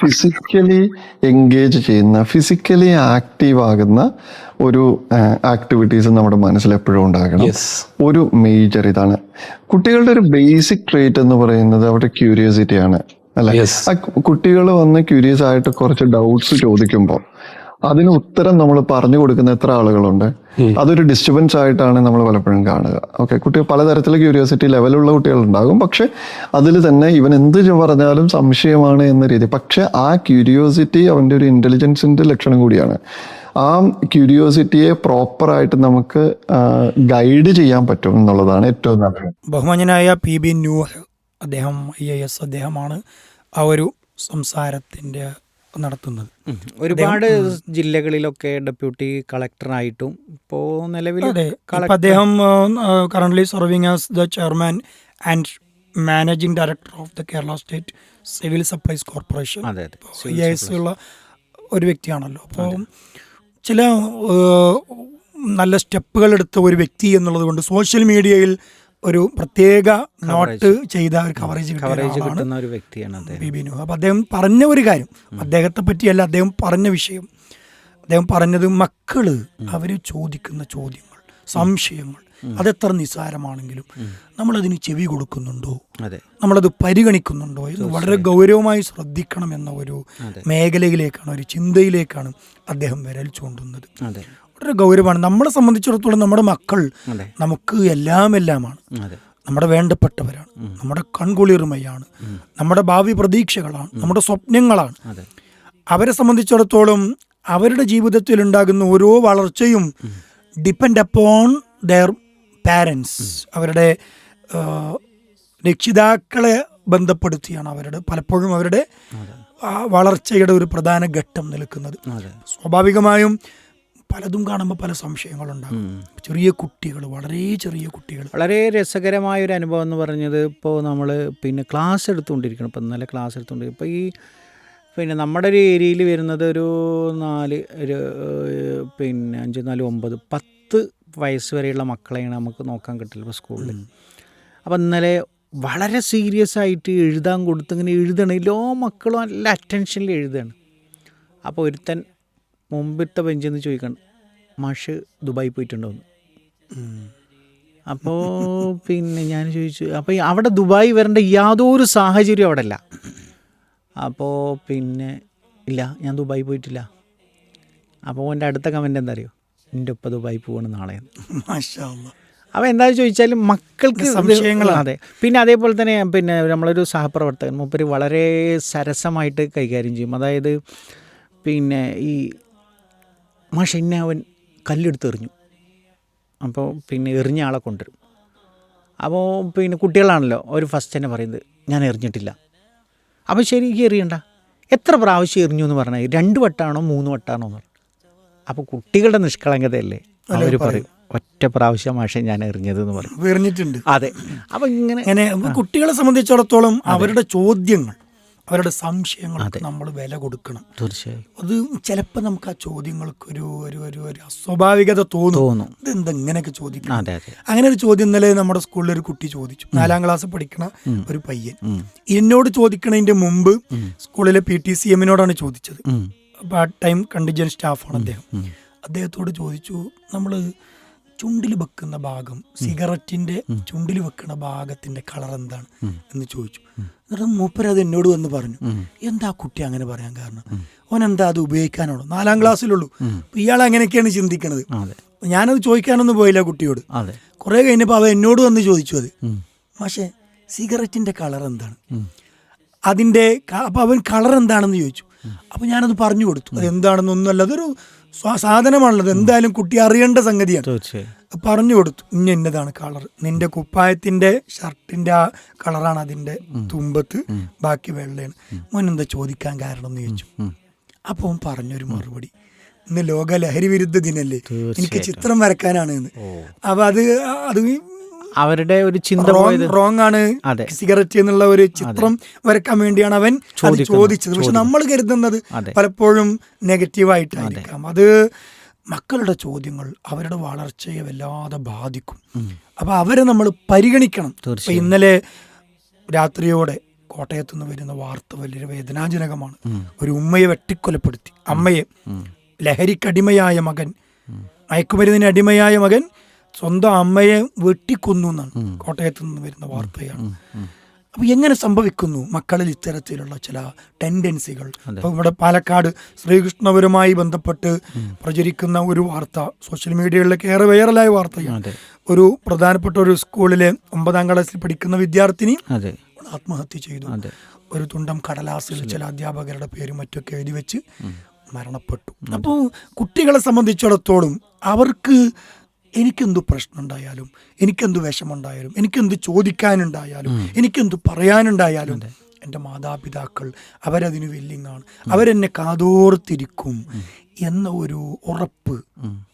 Physically engage ചെയ്യുന്ന physically active ആകുന്ന ഒരു ആക്ടിവിറ്റീസ് നമ്മുടെ മനസ്സിൽ എപ്പോഴും ഉണ്ടാകണം. ഒരു മേജർ ഇതാണ്. കുട്ടികളുടെ ഒരു ബേസിക് ട്രേറ്റ് എന്ന് പറയുന്നത് അവരുടെ ക്യൂരിയോസിറ്റി ആണ്. അല്ലെ? കുട്ടികൾ വന്ന് ക്യൂരിയസ് ആയിട്ട് കുറച്ച് ഡൗട്ട്സ് ചോദിക്കുമ്പോൾ അതിന് ഉത്തരം നമ്മൾ പറഞ്ഞു കൊടുക്കുന്ന എത്ര ആളുകളുണ്ട്? അതൊരു ഡിസ്റ്റർബൻസ് ആയിട്ടാണ് നമ്മൾ പലപ്പോഴും കാണുക. ഓക്കെ കുട്ടികൾ പലതരത്തിൽ ക്യൂരിയോസിറ്റി ലെവലുള്ള കുട്ടികളുണ്ടാകും. പക്ഷെ അതിൽ തന്നെ ഇവൻ എന്ത് പറഞ്ഞാലും സംശയമാണ് എന്ന രീതി. പക്ഷെ ആ ക്യൂരിയോസിറ്റി അവന്റെ ഒരു ഇന്റലിജൻസിന്റെ ലക്ഷണം കൂടിയാണ്. ആ ക്യൂരിയോസിറ്റിയെ പ്രോപ്പറായിട്ട് നമുക്ക് ഗൈഡ് ചെയ്യാൻ പറ്റും എന്നുള്ളതാണ് ഏറ്റവും നല്ലത് ബഹുമാന്യനായ പി ബി ന്യൂഹ് അദ്ദേഹം ഐ എ എസ് അദ്ദേഹമാണ് ആ ഒരു സംസാരത്തിന്റെ നടത്തുന്നത്. ഒരുപാട് ജില്ലകളിലൊക്കെ ഡെപ്യൂട്ടി കളക്ടറായിട്ടും ഇപ്പോൾ നിലവിൽ അദ്ദേഹം current serving as the chairman and managing director of the Kerala state civil supplies corporation ഉള്ള ഒരു വ്യക്തിയാണല്ലോ. അപ്പോൾ ചില നല്ല സ്റ്റെപ്പുകൾ എടുത്ത ഒരു വ്യക്തി എന്നുള്ളത് കൊണ്ട് സോഷ്യൽ മീഡിയയിൽ ഒരു പ്രത്യേക നോട്ട് ചെയ്ത ഒരു കവറേജ് കവറേജ് കിട്ടുന്ന ഒരു വ്യക്തിയാണ് അദ്ദേഹം. ബി ബിനു. അപ്പം അദ്ദേഹം പറഞ്ഞ ഒരു കാര്യം അദ്ദേഹത്തെ പറ്റിയല്ല അദ്ദേഹം പറഞ്ഞ വിഷയം. അദ്ദേഹം പറഞ്ഞത് മക്കൾ അവർ ചോദിക്കുന്ന ചോദ്യങ്ങൾ സംശയങ്ങൾ അതെത്ര നിസ്സാരമാണെങ്കിലും നമ്മളതിന് ചെവി കൊടുക്കുന്നുണ്ടോ? നമ്മളത് പരിഗണിക്കുന്നുണ്ടോ? എന്ന് വളരെ ഗൗരവമായി ശ്രദ്ധിക്കണം എന്ന ഒരു. മേഖലയിലേക്കാണ് ഒരു ചിന്തയിലേക്കാണ് അദ്ദേഹം വിരൽ ചൂണ്ടുന്നത്. വളരെ ഗൗരവമാണ്. നമ്മളെ സംബന്ധിച്ചിടത്തോളം നമ്മുടെ മക്കൾ നമുക്ക് എല്ലാം എല്ലാമാണ്. നമ്മുടെ വേണ്ടപ്പെട്ടവരാണ്. നമ്മുടെ കൺകുളിർമയാണ്. നമ്മുടെ ഭാവി പ്രതീക്ഷകളാണ്. നമ്മുടെ സ്വപ്നങ്ങളാണ്. അവരെ സംബന്ധിച്ചിടത്തോളം അവരുടെ ജീവിതത്തിൽ ഉണ്ടാകുന്ന ഓരോ വളർച്ചയും ഡിപ്പെൻഡ് അപ്പോൺ ദർ പാരൻസ് അവരുടെ രക്ഷിതാക്കളെ ബന്ധപ്പെടുത്തിയാണ് അവരുടെ പലപ്പോഴും അവരുടെ വളർച്ചയുടെ ഒരു പ്രധാന ഘട്ടം നിൽക്കുന്നത്. സ്വാഭാവികമായും പലതും കാണുമ്പോൾ പല സംശയങ്ങളുണ്ടാകും. ചെറിയ കുട്ടികൾ വളരെ ചെറിയ കുട്ടികൾ. വളരെ രസകരമായ ഒരു അനുഭവം എന്ന് പറഞ്ഞത് ഇപ്പോൾ നമ്മൾ പിന്നെ ക്ലാസ് എടുത്തുകൊണ്ടിരിക്കണം. ഇപ്പം ഇന്നലെ ക്ലാസ് എടുത്തുകൊണ്ടിരിക്കും ഇപ്പോൾ ഈ പിന്നെ നമ്മുടെ ഒരു ഏരിയയിൽ വരുന്നത് ഒരു നാല് ഒരു പിന്നെ അഞ്ച് നാല് ഒമ്പത് പത്ത് വയസ്സ് വരെയുള്ള മക്കളെയാണ് നമുക്ക് നോക്കാൻ കിട്ടില്ല ഇപ്പോൾ സ്കൂളിൽ അപ്പോൾ ഇന്നലെ വളരെ സീരിയസ് ആയിട്ട് എഴുതാൻ കൊടുത്ത് ഇങ്ങനെ എഴുതണം. എല്ലാ മക്കളും നല്ല അറ്റൻഷനിൽ എഴുതുകയാണ് അപ്പോൾ ഒരുത്തൻ മുമ്പിലത്തെ ബെഞ്ചിൽ നിന്ന് ചോദിക്കണം മാഷ് ദുബായി പോയിട്ടുണ്ടോ എന്ന് അപ്പോൾ പിന്നെ ഞാൻ ചോദിച്ചു അപ്പോൾ അവിടെ ദുബായ് വരേണ്ട യാതൊരു സാഹചര്യം അവിടെ അല്ല അപ്പോൾ പിന്നെ ഇല്ല ഞാൻ ദുബായി പോയിട്ടില്ല. അപ്പോൾ എന്റെ അടുത്ത കമന്റ് എന്താ അറിയോ എന്റെ ഒപ്പം ദുബായി പോകണം നാളെ. അപ്പോൾ എന്താ ചോദിച്ചാൽ മക്കൾക്ക് സംശയങ്ങളാണ്. അതെ. പിന്നെ അതേപോലെ തന്നെ പിന്നെ നമ്മളൊരു സഹപ്രവർത്തകൻ മൂപ്പര് വളരെ സരസമായിട്ട് കൈകാര്യം ചെയ്യും. അതായത് പിന്നെ ഈ മാഷ എന്നെ അവൻ കല്ലെടുത്ത് എറിഞ്ഞു. അപ്പോൾ പിന്നെ എറിഞ്ഞ ആളെ കൊണ്ടുവരും. അപ്പോൾ പിന്നെ കുട്ടികളാണല്ലോ അവർ ഫസ്റ്റ് തന്നെ പറയുന്നത് ഞാൻ എറിഞ്ഞിട്ടില്ല. അപ്പോൾ ശരിക്കും എറിയണ്ട. എത്ര പ്രാവശ്യം എറിഞ്ഞു എന്ന് പറഞ്ഞാൽ രണ്ട് വട്ടാണോ മൂന്ന് വട്ടാണോ എന്ന് പറഞ്ഞു അപ്പോൾ കുട്ടികളുടെ നിഷ്കളങ്കതയല്ലേ? അവർ പറയും. ഒറ്റ പ്രാവശ്യം മാഷെ ഞാൻ എറിഞ്ഞത് എന്ന് പറഞ്ഞു എറിഞ്ഞിട്ടുണ്ട് അതെ. അപ്പം ഇങ്ങനെ കുട്ടികളെ സംബന്ധിച്ചിടത്തോളം അവരുടെ ചോദ്യങ്ങൾ അവരുടെ സംശയങ്ങൾക്ക് നമ്മൾ വില കൊടുക്കണം. തീർച്ചയായും. അത് ചിലപ്പോൾ നമുക്ക് ആ ചോദ്യങ്ങൾക്ക് ഒരു ഒരു ഒരു ഒരു അസ്വാഭാവികത തോന്നും. ഇതെന്താ ഇങ്ങനെയൊക്കെ ചോദിക്കണം? അങ്ങനെ ഒരു ചോദ്യം ഇന്നലെ നമ്മുടെ സ്കൂളിൽ ഒരു കുട്ടി ചോദിച്ചു. നാലാം ക്ലാസ് പഠിക്കണ ഒരു പയ്യൻ. എന്നോട് ചോദിക്കണതിന്റെ മുമ്പ് സ്കൂളിലെ പി ടി സി എമ്മിനോടാണ് ചോദിച്ചത്. പാർട്ട് ടൈം കണ്ടിജൻ സ്റ്റാഫാണ് അദ്ദേഹം. അദ്ദേഹത്തോട് ചോദിച്ചു നമ്മൾ ചുണ്ടിൽ വെക്കുന്ന ഭാഗം സിഗരറ്റിന്റെ ചുണ്ടിൽ വെക്കുന്ന ഭാഗത്തിന്റെ കളർ എന്താണ് എന്ന് ചോദിച്ചു. എന്നിട്ട് മൂപ്പര് അത് എന്നോട് വന്ന് പറഞ്ഞു എന്താ കുട്ടി അങ്ങനെ പറയാൻ കാരണം? ഓൻ എന്താ അത് ഉപയോഗിക്കാനുള്ളൂ നാലാം ക്ലാസ്സിലുള്ളൂ. ഇയാൾ അങ്ങനെയൊക്കെയാണ് ചിന്തിക്കുന്നത് ഞാനത് ചോദിക്കാനൊന്നും പോയില്ല കുട്ടിയോട്. കുറെ കഴിഞ്ഞപ്പോൾ അവ എന്നോട് വന്ന് ചോദിച്ചു അത്. പക്ഷേ സിഗരറ്റിന്റെ കളർ എന്താണ്? അതിന്റെ അപ്പൊ അവൻ കളർ എന്താണെന്ന് ചോദിച്ചു. അപ്പൊ ഞാനത് പറഞ്ഞു കൊടുത്തു. അത് എന്താണെന്നൊന്നുമല്ല അതൊരു സാധനമാണല്ലോ എന്തായാലും കുട്ടി അറിയേണ്ട സംഗതിയാണ്. പറഞ്ഞു കൊടുത്തു. ഇന്ന ഇന്നതാണ് കളർ. നിന്റെ കുപ്പായത്തിന്റെ ഷർട്ടിന്റെ ആ കളറാണ് അതിന്റെ തുമ്പത്ത്. ബാക്കി വെള്ളയാണ്. മോൻ എന്താ ചോദിക്കാൻ കാരണം എന്ന് ചോദിച്ചു. അപ്പൊ അവൻ പറഞ്ഞൊരു മറുപടി. ഇന്ന് ലോക ലഹരി വിരുദ്ധ ദിനല്ലേ? എനിക്ക് ചിത്രം വരക്കാനാണ് എന്ന് അപ്പൊ അത് അത് അവരുടെ ഒരു ചിന്ത റോങ് ആണ്. സിഗരറ്റ് എന്നുള്ള ഒരു ചിത്രം വരക്കാൻ വേണ്ടിയാണ് അവൻ അത് ചോദിച്ചത്. പക്ഷെ നമ്മൾ കരുതുന്നത് പലപ്പോഴും നെഗറ്റീവായിട്ടായിരിക്കാം അത്. മക്കളുടെ ചോദ്യങ്ങൾ അവരുടെ വളർച്ചയെ വല്ലാതെ ബാധിക്കും. അപ്പൊ അവരെ നമ്മൾ പരിഗണിക്കണം. ഇന്നലെ രാത്രിയോടെ കോട്ടയത്തു നിന്ന് വരുന്ന വാർത്ത വലിയ വേദനാജനകമാണ്. ഒരു ഉമ്മയെ വെട്ടിക്കൊലപ്പെടുത്തി. അമ്മയെ ലഹരിക്കടിമയായ മകൻ. മയക്കുമരുന്നിന് അടിമയായ മകൻ. സ്വന്തം അമ്മയെ വെട്ടിക്കൊന്നു എന്നാണ് കോട്ടയത്ത് നിന്ന് വരുന്ന വാർത്തയാണ്. അപ്പൊ എങ്ങനെ സംഭവിക്കുന്നു മക്കളിൽ ഇത്തരത്തിലുള്ള ചില ടെൻഡൻസികൾ ഇപ്പൊ ഇവിടെ പാലക്കാട് ശ്രീകൃഷ്ണപുരമായി ബന്ധപ്പെട്ട് പ്രചരിക്കുന്ന ഒരു വാർത്ത സോഷ്യൽ മീഡിയകളിലൊക്കെ ഏറെ വൈറലായ വാർത്തയാണ്. ഒരു പ്രധാനപ്പെട്ട ഒരു സ്കൂളിലെ ഒമ്പതാം ക്ലാസ്സിൽ പഠിക്കുന്ന വിദ്യാർത്ഥിനി ആത്മഹത്യ ചെയ്തു. ഒരു തുണ്ടം കടലാസിൽ ചില അധ്യാപകരുടെ പേരും മറ്റൊക്കെ എഴുതി വെച്ച് മരണപ്പെട്ടു. അപ്പോൾ കുട്ടികളെ സംബന്ധിച്ചിടത്തോളം അവർക്ക് എനിക്കെന്തു പ്രശ്നം ഉണ്ടായാലും എനിക്കെന്തു വിഷമുണ്ടായാലും എനിക്കെന്ത് ചോദിക്കാനുണ്ടായാലും എനിക്കെന്ത് പറയാനുണ്ടായാലും എന്റെ മാതാപിതാക്കൾ അവരതിന് വെല്ലിങ്ങാണ്. അവരെന്നെ കാതോർത്തിരിക്കും എന്ന ഒരു ഉറപ്പ്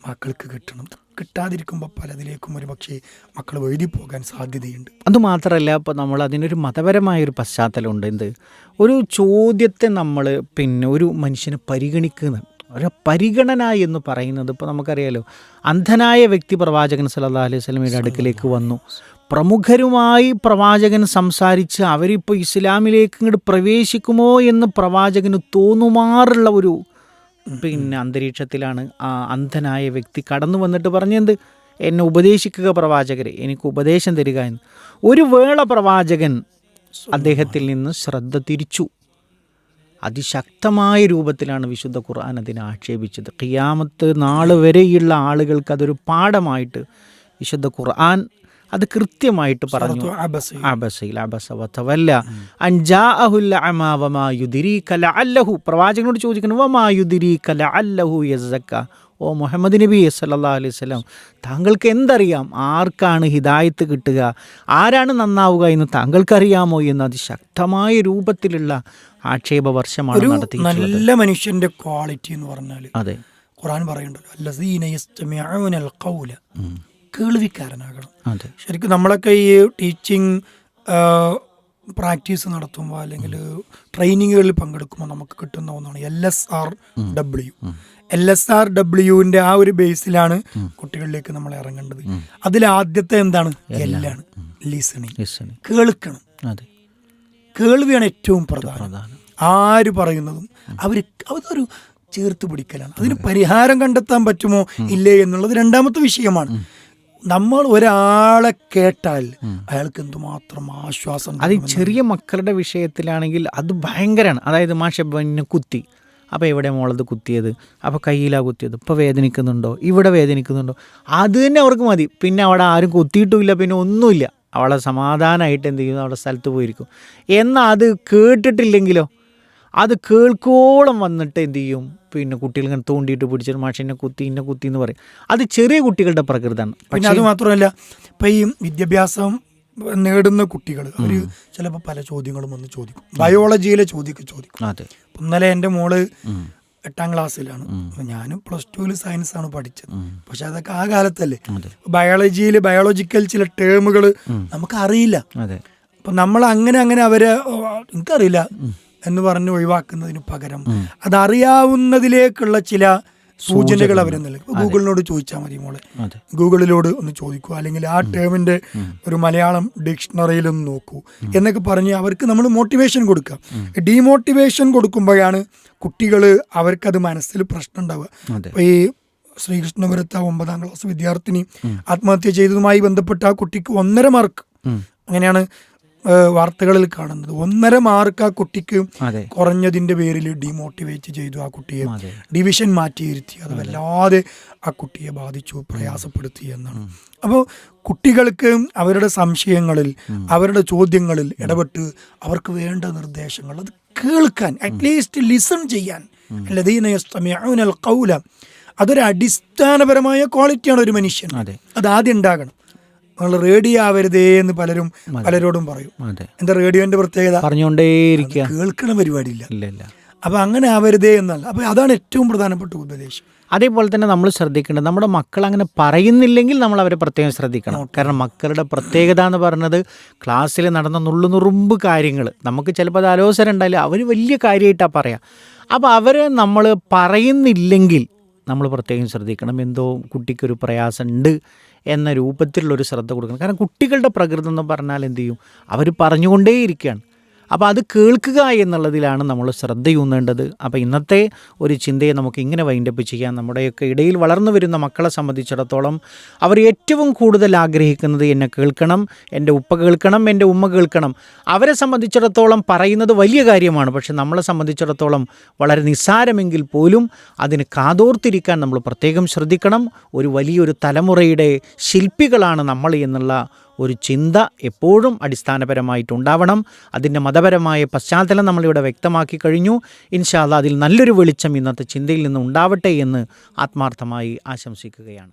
മക്കൾക്ക് കിട്ടണം. കിട്ടാതിരിക്കുമ്പോൾ പലതിലേക്കും ഒരു പക്ഷേ മക്കൾ വഴുതി പോകാൻ സാധ്യതയുണ്ട്. അതുമാത്രമല്ല ഇപ്പോൾ നമ്മൾ അതിനൊരു മതപരമായ മതപരമായൊരു പശ്ചാത്തലമുണ്ട് എന്ത്? ഒരു ചോദ്യത്തെ നമ്മൾ പിന്നെ ഒരു മനുഷ്യനെ പരിഗണിക്കുന്ന. ഒരു പരിഗണന എന്ന് പറയുന്നത് ഇപ്പോൾ നമുക്കറിയാലോ. അന്ധനായ വ്യക്തി പ്രവാചകൻ സല്ലല്ലാഹു അലൈഹി സ്വലമിയുടെ അടുക്കിലേക്ക് വന്നു. പ്രമുഖരുമായി പ്രവാചകൻ സംസാരിച്ച് അവരിപ്പോൾ ഇസ്ലാമിലേക്ക് ഇങ്ങോട്ട് പ്രവേശിക്കുമോ എന്ന് പ്രവാചകന് തോന്നുമാറുള്ള ഒരു പിന്നെ അന്തരീക്ഷത്തിലാണ് ആ അന്ധനായ വ്യക്തി കടന്നു വന്നിട്ട് പറഞ്ഞെന്ത്? എന്നെ ഉപദേശിക്കുക പ്രവാചകരെ എനിക്ക് ഉപദേശം തരിക എന്ന്. ഒരു വേള പ്രവാചകൻ അദ്ദേഹത്തിൽ നിന്ന് ശ്രദ്ധ തിരിച്ചു. അതിശക്തമായ രൂപത്തിലാണ് വിശുദ്ധ ഖുർആൻ അതിനെ ആക്ഷേപിച്ചത്. ഖിയാമത്ത് നാൾ വരെയുള്ള ആളുകൾക്ക് അതൊരു പാഠമായിട്ട് വിശുദ്ധ ഖുർആൻ അത് കൃത്യമായിട്ട് പറഞ്ഞു. അബസയിൽ. പ്രവാചകനോട് ചോദിക്കുന്നു ഓ മുഹമ്മദ് നബി സല്ലാ അലൈഹി വസല്ലം താങ്കൾക്ക് എന്തറിയാം? ആർക്കാണ് ഹിദായത്ത് കിട്ടുക? ആരാണ് നന്നാവുക എന്ന് താങ്കൾക്കറിയാമോ എന്ന് അതിശക്തമായ രൂപത്തിലുള്ള ആക്ഷേപ വർഷമാണ് നടത്തി നല്ല മനുഷ്യന്റെ ക്വാളിറ്റി എന്ന് പറഞ്ഞാൽ അതെ. ഖുറാൻ പറയുന്നുണ്ടല്ലോ കേൾവിക്കാരനാകണം. ശരിക്കും നമ്മളൊക്കെ ഈ ടീച്ചിങ് പ്രാക്ടീസ് നടത്തുമ്പോൾ അല്ലെങ്കിൽ ട്രെയിനിങ്ങുകളിൽ പങ്കെടുക്കുമ്പോൾ നമുക്ക് കിട്ടുന്ന ഒന്നാണ് L S R W L S R ഡബ്ല്യുവിന്റെ ആ ഒരു ബേസിലാണ് കുട്ടികളിലേക്ക് നമ്മൾ ഇറങ്ങേണ്ടത്. അതിൽ ആദ്യത്തെ എന്താണ്? എല്ലാണ് ലിസണിങ് കേൾക്കണം. കേൾവിയാണ് ഏറ്റവും പ്രധാനം. പ്രധാനം. ആര് പറയുന്നതും അവർ അതൊരു ചേർത്ത് പിടിക്കലാണ്. അതിന് പരിഹാരം കണ്ടെത്താൻ പറ്റുമോ? ഇല്ലേ എന്നുള്ളത് രണ്ടാമത്തെ വിഷയമാണ്. നമ്മൾ ഒരാളെ കേട്ടാൽ അയാൾക്ക് എന്തുമാത്രം ആശ്വാസം അത് ചെറിയ മക്കളുടെ വിഷയത്തിലാണെങ്കിൽ അത് ഭയങ്കരമാണ്. അതായത് മാഷ എന്നെ കുത്തി. അപ്പോൾ ഇവിടെ മോളത് കുത്തിയത്? അപ്പോൾ കയ്യിലാണ് കുത്തിയത്. ഇപ്പോൾ വേദനിക്കുന്നുണ്ടോ? ഇവിടെ വേദനിക്കുന്നുണ്ടോ? അത് തന്നെ അവർക്ക് മതി. പിന്നെ അവിടെ ആരും കുത്തിയിട്ടുമില്ല പിന്നെ ഒന്നുമില്ല. അവളെ സമാധാനമായിട്ട് എന്ത് ചെയ്യുന്നു അവിടെ സ്ഥലത്ത് പോയിരിക്കും. എന്നാൽ അത് കേട്ടിട്ടില്ലെങ്കിലോ? അത് കേൾക്കോളം വന്നിട്ട് എന്ത് ചെയ്യും? പിന്നെ കുട്ടികൾ ഇങ്ങനെ തോണ്ടിയിട്ട് പിടിച്ചിട്ട് മാഷിനെ കുത്തി ഇന്നെ കുത്തി എന്ന് പറയും. അത് ചെറിയ കുട്ടികളുടെ പ്രകൃതമാണ്. പിന്നെ അത് മാത്രമല്ല ഇപ്പം ഈ വിദ്യാഭ്യാസം നേടുന്ന കുട്ടികൾ അവർ ചിലപ്പോൾ പല ചോദ്യങ്ങളും വന്ന് ചോദിക്കും. ബയോളജിയിലെ ചോദ്യമൊക്കെ ചോദിക്കും. ഇന്നലെ എന്റെ മോൾ എട്ടാം ക്ലാസ്സിലാണ്. ഞാനും പ്ലസ് ടുവിൽ സയൻസ് ആണ് പഠിച്ചത് പക്ഷെ അതൊക്കെ ആ കാലത്തല്ലേ? ബയോളജിയിൽ ബയോളജിക്കൽ ചില ടേമുകൾ നമുക്ക് അറിയില്ല അപ്പൊ നമ്മൾ അങ്ങനെ അങ്ങനെ അവരെ എനിക്കറിയില്ല എന്ന് പറഞ്ഞ് ഒഴിവാക്കുന്നതിന് പകരം അതറിയാവുന്നതിലേക്കുള്ള ചില സൂചനകൾ അവർ നൽകും. ഗൂഗിളിനോട് ചോദിച്ചാൽ മതി മോളെ. ഗൂഗിളിലോട് ഒന്ന് ചോദിക്കൂ. അല്ലെങ്കിൽ ആ ടേമിന്റെ ഒരു മലയാളം ഡിക്ഷണറിയിൽ ഒന്ന് നോക്കൂ. എന്നൊക്കെ പറഞ്ഞ് അവർക്ക് നമ്മൾ മോട്ടിവേഷൻ കൊടുക്കുക ഡീമോട്ടിവേഷൻ കൊടുക്കുമ്പോഴാണ് കുട്ടികൾ അവർക്കത് മനസ്സിൽ പ്രശ്നം ഉണ്ടാവുക. അതെ. അപ്പൊ ഈ ശ്രീകൃഷ്ണപുരത്ത് ഒമ്പതാം ക്ലാസ് വിദ്യാർത്ഥിനി ആത്മഹത്യ ചെയ്തതുമായി ബന്ധപ്പെട്ട ആ കുട്ടിക്ക് ഒന്നര മാർക്ക് അങ്ങനെയാണ് വാർത്തകളിൽ കാണുന്നത്. ഒന്നര മാർക്ക് ആ കുട്ടിക്ക് കുറഞ്ഞതിന്റെ പേരിൽ ഡിമോട്ടിവേറ്റ് ചെയ്തു ആ കുട്ടിയെ. ഡിവിഷൻ മാറ്റിയിരുത്തി. അത് വല്ലാതെ ആ കുട്ടിയെ ബാധിച്ചു പ്രയാസപ്പെടുത്തി എന്നാണ്. അപ്പോൾ കുട്ടികൾക്ക് അവരുടെ സംശയങ്ങളിൽ അവരുടെ ചോദ്യങ്ങളിൽ ഇടപെട്ട് അവർക്ക് വേണ്ട നിർദ്ദേശങ്ങൾ അത് കേൾക്കാൻ അറ്റ്ലീസ്റ്റ് ലിസൺ ചെയ്യാൻ. അതൊരു അടിസ്ഥാനപരമായ ക്വാളിറ്റിയാണ് ഒരു മനുഷ്യൻ. അത് ആദ്യം ഉണ്ടാകണം. നമ്മൾ റേഡിയോ ആവരുതേ എന്ന് പലരും പലരോടും പറയും. എന്താ റേഡിയോന്റെ പ്രത്യേകത? പറഞ്ഞുകൊണ്ടേയിരിക്കുക. കേൾക്കണ പരിപാടിയില്ല. ഇല്ല ഇല്ല. അപ്പൊ അങ്ങനെ ആവരുതേ എന്നല്ല. അപ്പൊ അതാണ് ഏറ്റവും പ്രധാനപ്പെട്ട ഉപദേശം. അതേപോലെ തന്നെ നമ്മൾ ശ്രദ്ധിക്കേണ്ടത് നമ്മുടെ മക്കൾ അങ്ങനെ പറയുന്നില്ലെങ്കിൽ നമ്മൾ അവരെ പ്രത്യേകം ശ്രദ്ധിക്കണം. കാരണം മക്കളുടെ പ്രത്യേകത എന്ന് പറയുന്നത് ക്ലാസ്സിൽ നടന്ന നുള്ളു നുറുമ്പ് കാര്യങ്ങൾ. നമുക്ക് ചിലപ്പോൾ അത് അലോസരം ഉണ്ടായില്ല അവർ വലിയ കാര്യമായിട്ടാണ് പറയാം. അപ്പോൾ അവരെ നമ്മൾ പറയുന്നില്ലെങ്കിൽ നമ്മൾ പ്രത്യേകം ശ്രദ്ധിക്കണം. എന്തോ കുട്ടിക്കൊരു പ്രയാസമുണ്ട് എന്ന രൂപത്തിലുള്ളൊരു ശ്രദ്ധ കൊടുക്കണം. കാരണം കുട്ടികളുടെ പ്രകൃതം എന്ന് പറഞ്ഞാൽ എന്ത് ചെയ്യും? അവർ പറഞ്ഞുകൊണ്ടേയിരിക്കുകയാണ്. അപ്പോൾ അത് കേൾക്കുക എന്നുള്ളതിലാണ് നമ്മൾ ശ്രദ്ധയൂന്നേണ്ടത്. അപ്പോൾ ഇന്നത്തെ ഒരു ചിന്തയെ നമുക്ക് ഇങ്ങനെ വൈൻഡപ്പ് ചെയ്യാം. നമ്മുടെയൊക്കെ ഇടയിൽ വളർന്നു വരുന്ന മക്കളെ സംബന്ധിച്ചിടത്തോളം അവർ ഏറ്റവും കൂടുതൽ ആഗ്രഹിക്കുന്നത് എന്നെ കേൾക്കണം എന്റെ ഉപ്പ കേൾക്കണം എന്റെ ഉമ്മ കേൾക്കണം. അവരെ സംബന്ധിച്ചിടത്തോളം പറയുന്നത് വലിയ കാര്യമാണ്. പക്ഷെ നമ്മളെ സംബന്ധിച്ചിടത്തോളം വളരെ നിസ്സാരമെങ്കിൽ പോലും അതിന് കാതോർത്തിരിക്കാൻ നമ്മൾ പ്രത്യേകം ശ്രദ്ധിക്കണം. ഒരു വലിയൊരു തലമുറയുടെ ശില്പികളാണ് നമ്മൾ എന്നുള്ള ഒരു ചിന്ത എപ്പോഴും അടിസ്ഥാനപരമായിട്ടുണ്ടാവണം. അതിന്റെ മതപരമായ പശ്ചാത്തലം നമ്മളിവിടെ വ്യക്തമാക്കി കഴിഞ്ഞു. ഇൻഷാല്ല അതിൽ നല്ലൊരു വെളിച്ചം ഇന്നത്തെ ചിന്തയിൽ നിന്ന് ഉണ്ടാവട്ടെ എന്ന് ആത്മാർത്ഥമായി ആശംസിക്കുകയാണ്.